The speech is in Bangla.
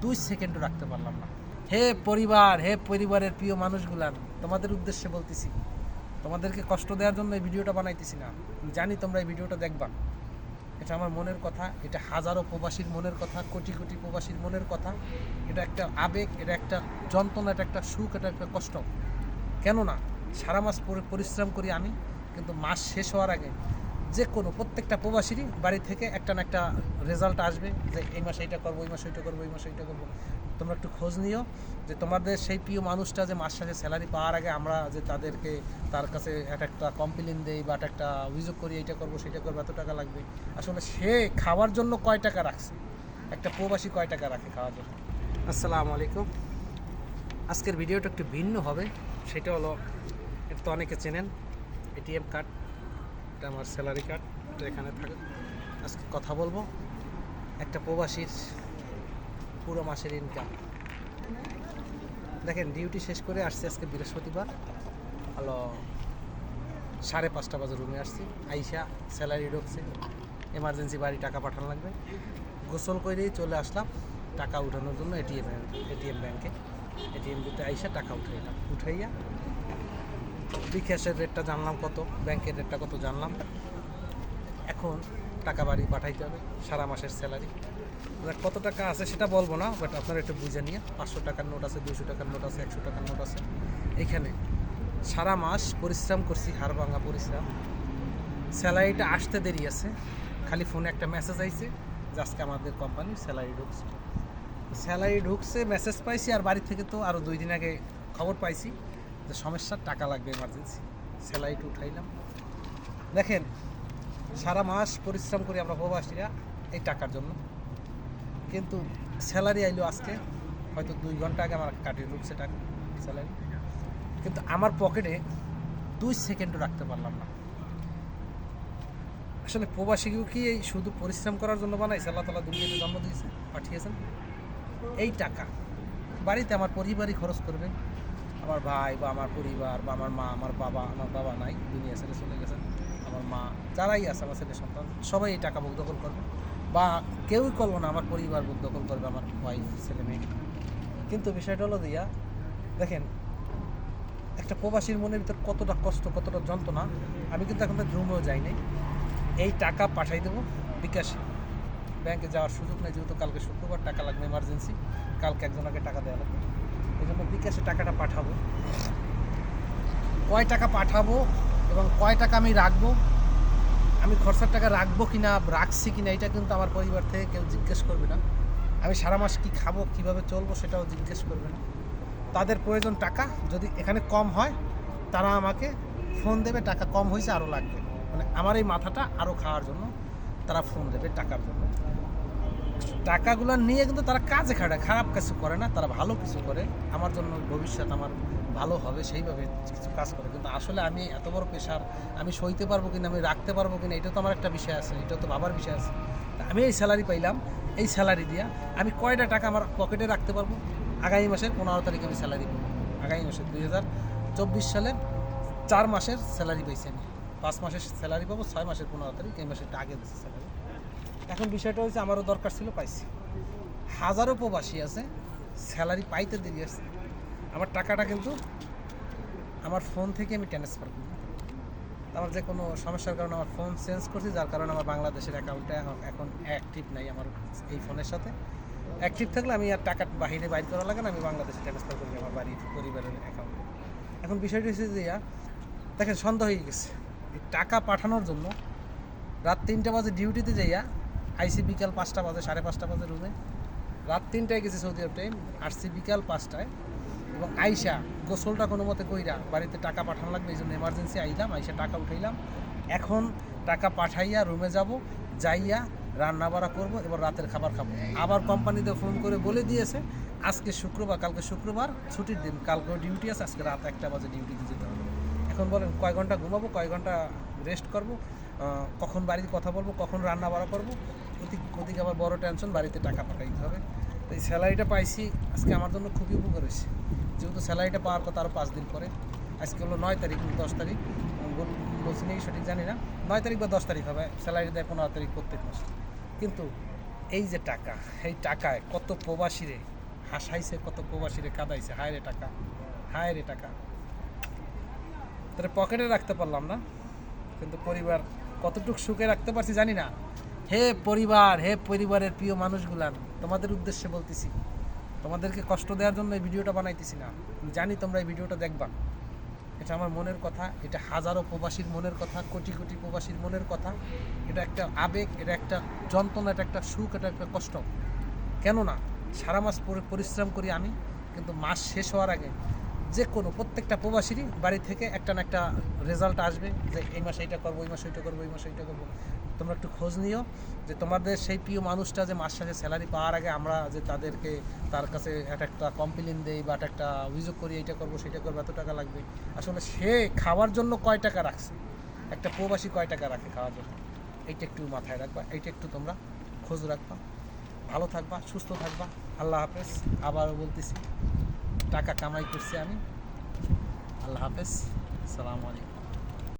দুই সেকেন্ডও রাখতে পারলাম না। হে পরিবার, হে পরিবারের প্রিয় মানুষগুলান তোমাদের উদ্দেশ্যে বলতেছি, তোমাদেরকে কষ্ট দেওয়ার জন্য এই ভিডিওটা বানাইতেছি না। জানি তোমরা এই ভিডিওটা দেখবা। এটা আমার মনের কথা, এটা হাজারো প্রবাসীর মনের কথা, কোটি কোটি প্রবাসীর মনের কথা। এটা একটা আবেগ, এটা একটা যন্ত্রণা, এটা একটা সুখ, এটা একটা কষ্ট। কেন না সারা মাস পরি- পরিশ্রম করি আমি, কিন্তু মাস শেষ হওয়ার আগে যে কোনো প্রত্যেকটা প্রবাসীরই বাড়ি থেকে একটা না একটা রেজাল্ট আসবে যে এই মাসে এটা করব, এই মাসে এটা করব, এই মাসে এটা করব। তোমরা একটু খোঁজ নিও যে তোমাদের সেই প্রিয় মানুষটা যে মাস শেষে স্যালারি পাওয়ার আগে আমরা যে তাদেরকে তার কাছে একটা একটা কমপ্লেন দেই বা একটা অভিযোগ করি এটা করব, সেটা করব, এত টাকা লাগবে। আসলে সে খাওয়ার জন্য কয় টাকা রাখছে? একটা প্রবাসী কয় টাকা রাখে খাওয়ার জন্য? আসসালামু আলাইকুম। আজকের ভিডিওটা একটু ভিন্ন হবে, সেটা হলো, এটা তো অনেকে চেনেন এটিএম কার্ড এটা আমার স্যালারি কার্ড এখানে থাকে, আজকে কথা বলব। একটা প্রবাসীর পুরো মাসের ইনকাম দেখেন ডিউটি শেষ করে আসছি আজকে বৃহস্পতিবার। হলো সাড়ে পাঁচটা বাজে রুমে আসছি, আইসা স্যালারি ঢুকছে। এমার্জেন্সি বাড়ি টাকা পাঠানো লাগবে। গোসল করেই চলে আসলাম, টাকা উঠানোর জন্য এটিএম এটিএম ব্যাংকে এটিএম দিতে আইসা টাকা উঠাইলাম। উঠাইয়া বিকাশের রেটটা জানলাম কত ব্যাংকের রেটটা কত জানলাম। এখন টাকা বাড়ি পাঠাইতে হবে, সারা মাসের স্যালারি এবার কত টাকা আছে সেটা বলব না বাট আপনারা একটু বুঝে নিয়ে, পাঁচশো টাকার নোট আছে দুশো টাকার নোট আছে, একশো টাকার নোট আছে। এখানে সারা মাস পরিশ্রম করছি, হাড় ভাঙা পরিশ্রম। স্যালারিটা আসতে দেরি আছে, খালি ফোনে একটা মেসেজ আইছে, যে আজকে আমাদের কোম্পানির স্যালারি ঢুকছে। স্যালারি ঢুকছে মেসেজ পাইছি, আর বাড়ি থেকে তো আরও দুই দিন আগে খবর পাইছি। যে সমস্যার টাকা লাগবে এমার্জেন্সি স্যালারিটা উঠাইলাম। দেখেন, সারা মাস পরিশ্রম করি আমরা প্রবাসীরা এই টাকার জন্য। কিন্তু স্যালারি আইলো আজকে, হয়তো দুই ঘণ্টা আগে আমার কাটিয়ে ঢুকছে টাকা, স্যালারি। কিন্তু আমার পকেটে দুই সেকেন্ডও রাখতে পারলাম না। আসলে প্রবাসীকেও কি এই শুধু পরিশ্রম করার জন্য বানাইছে? আল্লাহ তালা দুনিয়াতে জন্ম দিয়েছে, পাঠিয়েছেন। এই টাকা, বাড়িতে আমার পরিবারই খরচ করবে। আমার ভাই বা আমার পরিবার বা আমার মা, আমার বাবা আমার বাবা নাই, দুনিয়া ছেড়ে চলে গেছেন আমার মা, যারাই আছে, আমার ছেলে সন্তান, সবাই এই টাকা বুক দখল করবে। বা কেউই করব না, আমার পরিবার বুক দখল করবে, আমার ওয়াইফ ছেলে মেয়ে। কিন্তু বিষয়টা হলো দিয়া, দেখেন, একটা প্রবাসীর মনের ভিতর কতটা কষ্ট, কতটা যন্ত্রণা, আমি কিন্তু এখন রুমেও যাই নাই। এই টাকা পাঠাই দেবো বিকাশে। ব্যাংকে যাওয়ার সুযোগ নেই, যেহেতু কালকে শুক্রবার, টাকা লাগবে এমার্জেন্সি কালকে একজনকে টাকা দেওয়া লাগবে। জন্য বিকাশে টাকাটা পাঠাবো। কয় টাকা পাঠাবো এবং কয় টাকা আমি রাখব? আমি খরচার টাকা রাখব কি না রাখছি কি না এটা কিন্তু আমার পরিবার থেকে কেউ জিজ্ঞেস করবে না। আমি সারা মাস কি খাব, কীভাবে চলবো সেটাও জিজ্ঞেস করবে না। তাদের প্রয়োজন টাকা, যদি এখানে কম হয়, তারা আমাকে ফোন দেবে, টাকা কম হয়েছে আরও লাগবে। মানে আমার এই মাথাটা আরও খাওয়ার জন্য, তারা ফোন দেবে টাকার জন্য। টাকাগুলো নিয়ে কিন্তু তারা কাজে খাটায় খারাপ কিছু করে না, তারা ভালো কিছু করে। আমার জন্য ভবিষ্যৎ আমার ভালো হবে, সেইভাবে কিছু কাজ করে। কিন্তু আসলে আমি এত বড় পেশার, আমি সইতে পারব কিনা, আমি রাখতে পারব কিনা, এটা তো আমার একটা বিষয় আছে, এটা তো ভাবার বিষয় আছে। আমি এই স্যালারি পাইলাম, এই স্যালারি দিয়া আমি কয়টা টাকা আমার পকেটে রাখতে পারব? আগামী মাসের পনেরো তারিখে আমি স্যালারি পাবো। আগামী মাসের দুই হাজার চব্বিশ সালের চার মাসের স্যালারি পাইছি আমি। পাঁচ মাসের স্যালারি পাবো, ছয় মাসের পনেরো তারিখ, এই মাসের আগে দিচ্ছে স্যালারি এখন বিষয়টা হচ্ছে আমারও দরকার ছিল, পাইছি। হাজারো প্রবাসী আছে স্যালারি পাইতে দেরি আছে আমার টাকাটা কিন্তু আমার ফোন থেকে আমি ট্রান্সফার করি আমার যে কোনো সমস্যার কারণে আমার ফোন চেঞ্জ করছি, যার কারণে আমার বাংলাদেশের অ্যাকাউন্টে এখন অ্যাক্টিভ নাই আমার এই ফোনের সাথে। অ্যাক্টিভ থাকলে আমি আর টাকা বাইরে বাইর করা লাগে না, আমি বাংলাদেশে ট্রান্সফার করি আমার বাড়ির পরিবারের অ্যাকাউন্টে এখন বিষয়টি হচ্ছে যে দেখেন সন্দেহ হয়ে গেছে। টাকা পাঠানোর জন্য রাত তিনটা বাজে ডিউটিতে যাইয়া আইসি বিকাল পাঁচটা বাজে, সাড়ে পাঁচটা বাজে রুমে রাত তিনটায় গেছি সৌদি আরব টাইম আসছি বিকাল পাঁচটায়। এবং আইসা গোসলটা কোনো মতে কইরা বাড়িতে টাকা পাঠানো লাগবে, এই জন্য এমার্জেন্সি আইলাম, আইসা টাকা উঠাইলাম। এখন টাকা পাঠাইয়া রুমে যাব, যাইয়া রান্না বাড়া করব, এবার রাতের খাবার খাব। আবার কোম্পানিতে ফোন করে বলে দিয়েছে, আজকে শুক্রবার, কালকে শুক্রবার, ছুটির দিন, কালকেও ডিউটি আছে, আজকে রাত একটা বাজে ডিউটিতে যেতে হবে। এখন বলেন, কয় ঘণ্টা ঘুমাবো, কয় ঘণ্টা রেস্ট করব কখন বাড়িতে কথা বলব, কখন রান্না বাড়া করব ওদিক ওদিকে আবার বড় টেনশন বাড়িতে টাকা পাঠাইতে হবে। তো এই স্যালারিটা পাইছি, আজকে আমার জন্য খুবই উপকার হয়েছে। যেহেতু স্যালারিটা পাওয়ার কথা আরও পাঁচ দিন পরে। আজকে হলো নয় তারিখ, দশ তারিখ। বলছি নাকি সঠিক জানি না। নয় তারিখ বা দশ তারিখ হবে স্যালারি দেয় পনেরো তারিখ প্রত্যেক মাসে। কিন্তু এই যে টাকা, এই টাকায় কত প্রবাসীরে হাসাইছে, কত প্রবাসীরে কাদাইছে, হায় রে টাকা, হায় রে টাকা। তাহলে পকেটে রাখতে পারলাম না। কিন্তু পরিবার কতটুকু সুখে রাখতে পারছি জানি না। হে পরিবার, হে পরিবারের প্রিয় মানুষগুলান তোমাদের উদ্দেশ্যে বলতেছি, তোমাদেরকে কষ্ট দেওয়ার জন্য এই ভিডিওটা বানাইতেছি না। জানি তোমরা এই ভিডিওটা দেখবা। এটা আমার মনের কথা, এটা হাজারো প্রবাসীর মনের কথা, কোটি কোটি প্রবাসীর মনের কথা। এটা একটা আবেগ, এটা একটা যন্ত্রণা, এটা একটা সুখ, এটা একটা কষ্ট। কেননা, সারা মাস পরি- পরিশ্রম করি আমি, কিন্তু মাস শেষ হওয়ার আগে যে কোনো প্রত্যেকটা প্রবাসীরই বাড়ি থেকে একটা না একটা রেজাল্ট আসবে যে এই মাসে এইটা করব, এই মাসে এইটা করব, এই মাসে এইটা করব। তোমরা একটু খোঁজ নিও যে তোমাদের সেই প্রিয় মানুষটা যে মাস শেষে স্যালারি পাওয়ার আগে আমরা যে তাদেরকে তার কাছে একটা একটা কমপ্লেন দেই বা একটা অভিযোগ করি, এইটা করব, সেটা করব, এত টাকা লাগবে। আসলে সে খাওয়ার জন্য কয় টাকা রাখছে? একটা প্রবাসী কয় টাকা রাখে খাওয়ার জন্য? এইটা একটু মাথায় রাখবা, এইটা একটু তোমরা খোঁজ রাখবা। ভালো থাকবা, সুস্থ থাকবা। আল্লাহ হাফেজ। আবারও বলতেছি টাকা কামাই করছি আমি। আল্লাহ হাফেজ। আসসালামু আলাইকুম।